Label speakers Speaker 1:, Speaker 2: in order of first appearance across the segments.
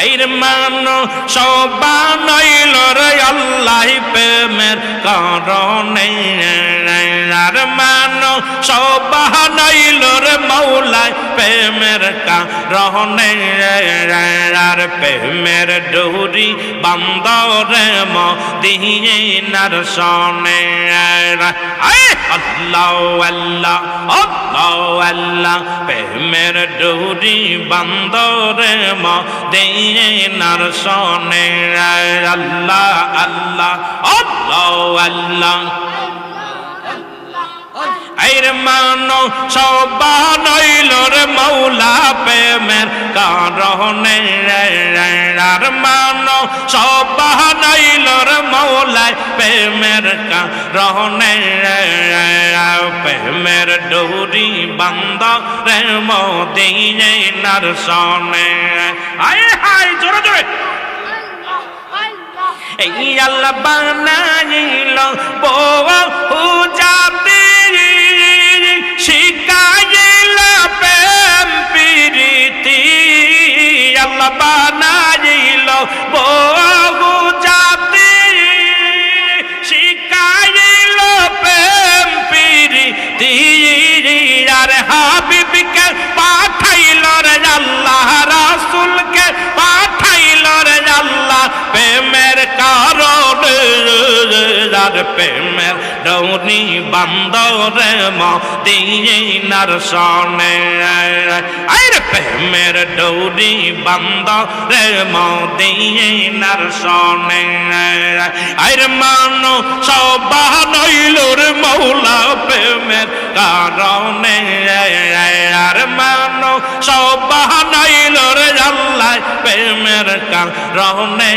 Speaker 1: আইর মানো সবানইল রে আল্লাহ প্রেমের কারণে। আর মানো সবানইল রে মৌলাই প্রেমের কারণে। আর প্রেমের ডোরি বান্দরে ম দিয়ে নার সনে আয় আল্লাহ আল্লাহ আল্লাহ আল্লাহ, প্রেমের ডুরি বান্দরে ম দিয়ে নার সনে আল্লাহ আল্লাহ আল্লাহ আল্লাহ। আইর মানো সবানইল রে মৌলা প্রেমের। কারণে আর মানো সবানইল রে মৌলাই প্রেমের। কারণে প্রেমের ডোরি বান্দ রে মোদিয়ে নার সনে আয় হায়, জোরে জোরে। এই আল্লাহ বানাইল বহু জাতি বান্দরে ম দিয়ে নার সনে আইর প্রেমের ডৌরি বান্দরে ম দিয়ে নার সনে আর মানো সবানইল রে মৌলা প্রেমের কারণে আর মানো আল্লাহ প্রেমের কারণে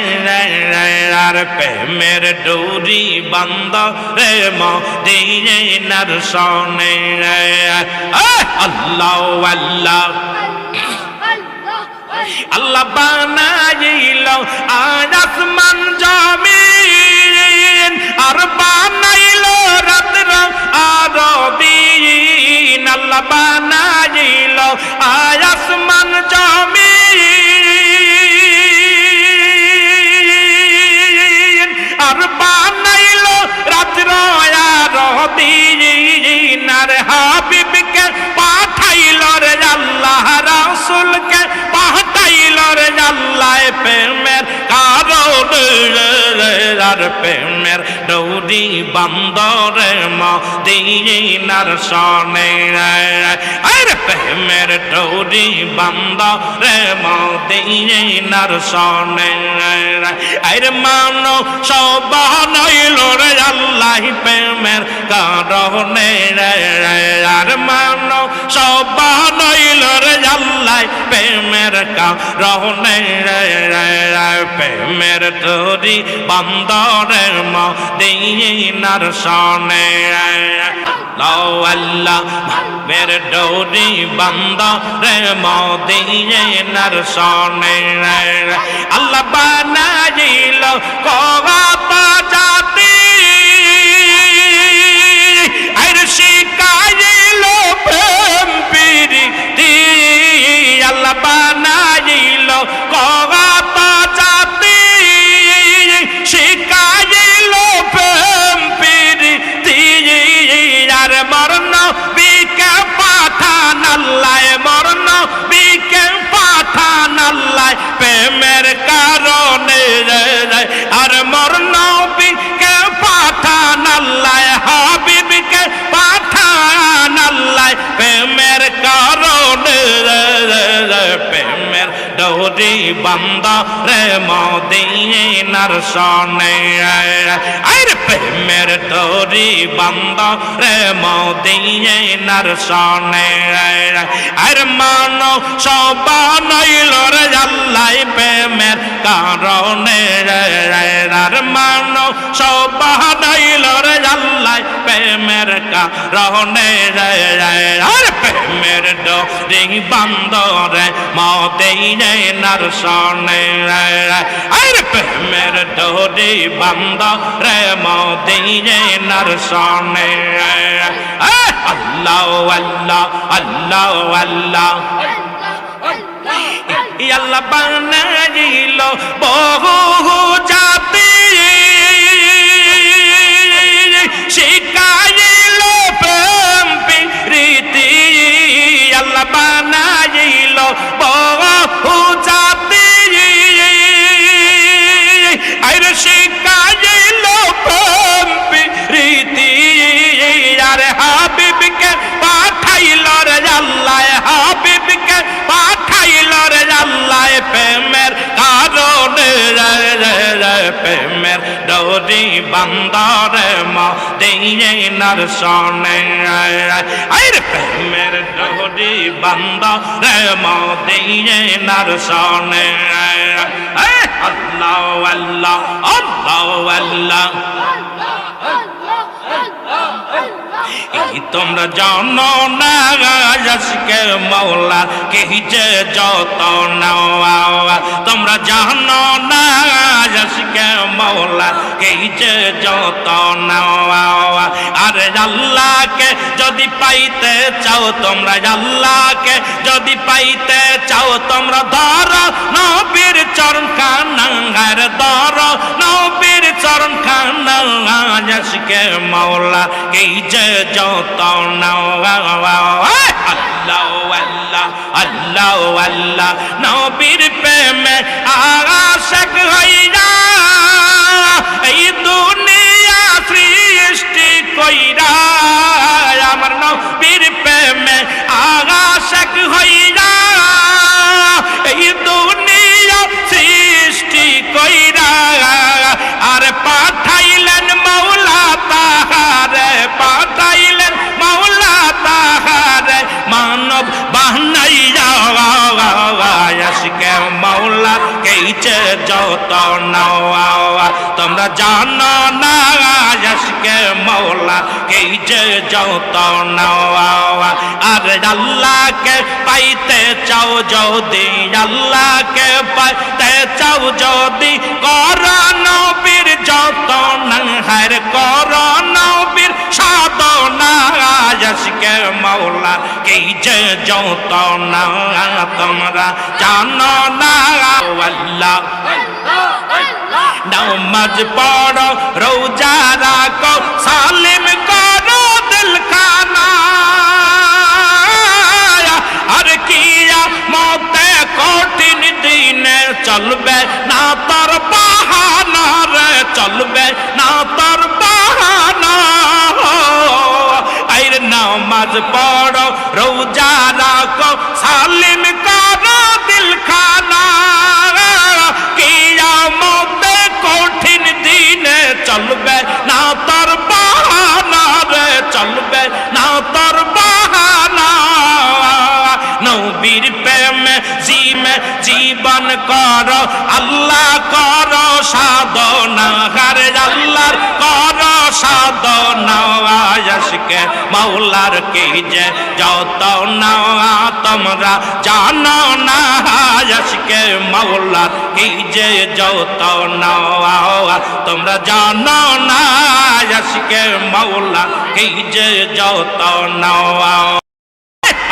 Speaker 1: প্রেমের ডোরি বন্ধ রে ম দিয়ে নার সনে আল্লাহ আল্লাহ। আল্লাহ বানাইল আসমান প্রেমের কারণ প্রেমের দৌড়ি বান্দরে ম দিনার সনে আর প্রেমের দৌড়ি বান্দরে ম দিনার সনে আর মানো সবানইল রে আল্লাহ প্রেমের কারণে আর মানো রে আল্লাহ প্রেমের কারণে প্রেমের তোরি বান্দরের ম দিনার সনে আল্লাহ মের ডোরি বান্দা রে মদিনার সনে আল্লাহ বানাইল কবা পাজাতি প্রেমের ডৌরি বান্দা রে মদিনার সনে আর প্রেমের ডোরি বান্দা রে মদিনার সনে আর মানো সবানইল রে আল্লাহ প্রেমের কারণে আর মানো সবানইল রে আল্লাহ প্রেমের কারণে আর প্রেমের ডোরি বান্দরে মদিনার সনে আর প্রেমের ডোরি বান্দরে মদিনার সনে আল্লাহ আল্লাহ আল্লাহ আল্লাহ। আল্লাহ বানাইল বহু ডোরি বান্দর মা দিয়ে নার সনে আইর প্রেমের ডোরি বান্দর মা দিয়ে নার সনে আল্লাহ আল্লাহ আল্লাহ আল্লাহ। এই তোমরা জানো না আজকে মৌলা কে যে যত নাও তোমরা জানো না আজকে মৌলা কে যে যত নাও আরে আল্লাহকে, যদি পাইতে চাও তোমরা আল্লাহকে, যদি পাইতে চাও তোমরা ধর। নবীর চরণ খানাঙ্গার ধর। নবীর চরণ খানা আজকে মৌলা এই যে যত নাও আল্লাহ আল্লাহ আল্লাহ আল্লাহ, নবীর প্রেমে আশক হইয়া, এই কইরা আমার নবীর প্রেমে আশক হইয়া এই দুনিয়া সৃষ্টি কইরা, আর পাঠাইলেন মৌলা তাহারে, পাঠাইলেন মৌলা তাহারে, মানব বাহনাইয়া আজকে মৌলা কেইছে যত নাওয়া, তোমরা জানো না আজকে মৌলা কেইছে যত নাওয়া আর আল্লাহকে পাইতে চাও যদি, আল্লাহকে পাইতে চাও যদি, কর নবীর যত নাহার, কর নবীর সাধনা আজকে মৌলা। কেই যে যত না তোমরা জানো না। আল্লাহ। নামাজ পড়ো, রোজা রাখো, সালিম করো দিল খানা আর কিয়া মতে কঠিন দিনে চলবে না তোর বাহানা রে, চলবে না তোর বাহানা। আইর নামাজ পড়ো, রোজা রাখো চলবে না তার বাহানা রে, চলবে না তার বাহানা। নবীর প্রেমে জিমে জীবন কর, আল্লাহ কর সাধনা। হারে আল্লাহর কর সাধনা। আজকে মাওলার কে যে যত না তোমরা জানো না আজকে মাওলার কে যে যত না তোমরা জানো না আজকে মাওলা কে যে যত না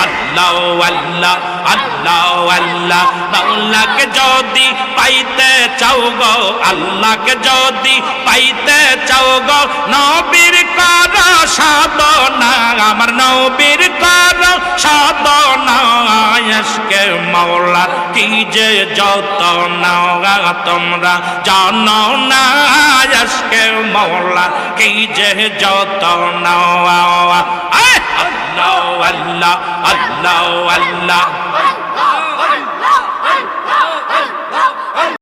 Speaker 1: আল্লাহ আল্লাহ আল্লাহ আল্লাহ। আল্লাহকে যদি পাইতে চাও গো, আল্লাহকে যদি পাইতে চাও গো, নবীর কর সাধনা, আমার নবীর কর সাধনা, আজকে মৌলা কি যে যত না তোমরা জানো না, আজকে মৌলা কি যে যত না الله الله الله الله